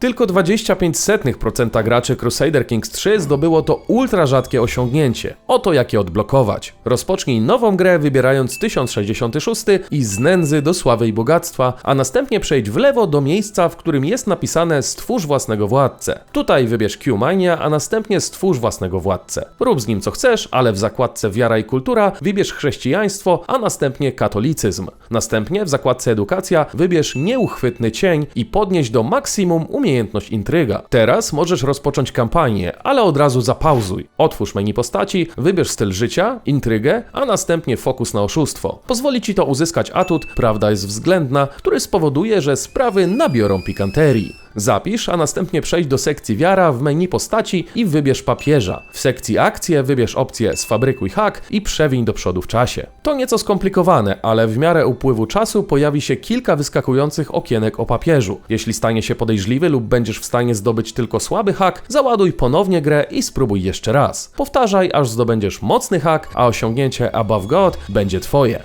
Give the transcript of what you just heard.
Tylko 25% graczy Crusader Kings 3 zdobyło to ultra rzadkie osiągnięcie. Oto jak je odblokować. Rozpocznij nową grę wybierając 1066 i z nędzy do sławy i bogactwa, a następnie przejdź w lewo do miejsca, w którym jest napisane stwórz własnego władcę. Tutaj wybierz Q-Mania, a następnie stwórz własnego władcę. Rób z nim co chcesz, ale w zakładce wiara i kultura wybierz chrześcijaństwo, a następnie katolicyzm. Następnie w zakładce edukacja wybierz nieuchwytny cień i podnieś do maksimum umiejętność intryga. Teraz możesz rozpocząć kampanię, ale od razu zapauzuj. Otwórz menu postaci, wybierz styl życia, intrygę, a następnie fokus na oszustwo. Pozwoli ci to uzyskać atut, prawda jest względna, który spowoduje, że sprawy nabiorą pikanterii. Zapisz, a następnie przejdź do sekcji wiara w menu postaci i wybierz papieża. W sekcji akcje wybierz opcję sfabrykuj hak i przewiń do przodu w czasie. To nieco skomplikowane, ale w miarę upływu czasu pojawi się kilka wyskakujących okienek o papieżu. Jeśli stanie się podejrzliwy lub będziesz w stanie zdobyć tylko słaby hak, załaduj ponownie grę i spróbuj jeszcze raz. Powtarzaj, aż zdobędziesz mocny hak, a osiągnięcie Above God będzie twoje.